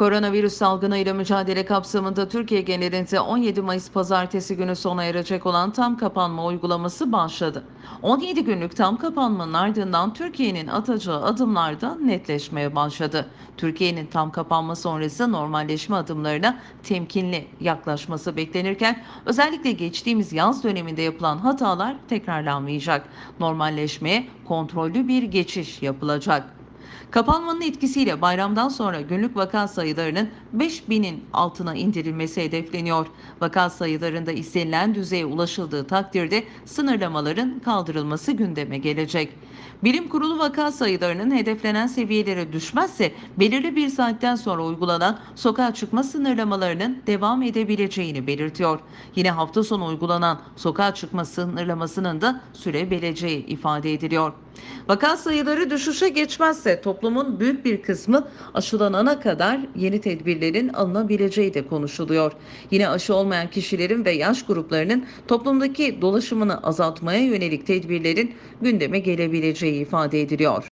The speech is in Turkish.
Koronavirüs salgınıyla mücadele kapsamında Türkiye genelinde 17 Mayıs pazartesi günü sona erecek olan tam kapanma uygulaması başladı. 17 günlük tam kapanmanın ardından Türkiye'nin atacağı adımlar da netleşmeye başladı. Türkiye'nin tam kapanma sonrası normalleşme adımlarına temkinli yaklaşması beklenirken özellikle geçtiğimiz yaz döneminde yapılan hatalar tekrarlanmayacak. Normalleşmeye kontrollü bir geçiş yapılacak. Kapanmanın etkisiyle bayramdan sonra günlük vaka sayılarının 5000'in altına indirilmesi hedefleniyor. Vaka sayılarında istenilen düzeye ulaşıldığı takdirde sınırlamaların kaldırılması gündeme gelecek. Bilim Kurulu vaka sayılarının hedeflenen seviyelere düşmezse belirli bir saatten sonra uygulanan sokağa çıkma sınırlamalarının devam edebileceğini belirtiyor. Yine hafta sonu uygulanan sokağa çıkma sınırlamasının da sürebileceği ifade ediliyor. Vaka sayıları düşüşe geçmezse toplumun büyük bir kısmı aşılanana kadar yeni tedbirlerin alınabileceği de konuşuluyor. Yine aşı olmayan kişilerin ve yaş gruplarının toplumdaki dolaşımını azaltmaya yönelik tedbirlerin gündeme gelebileceği ifade ediliyor.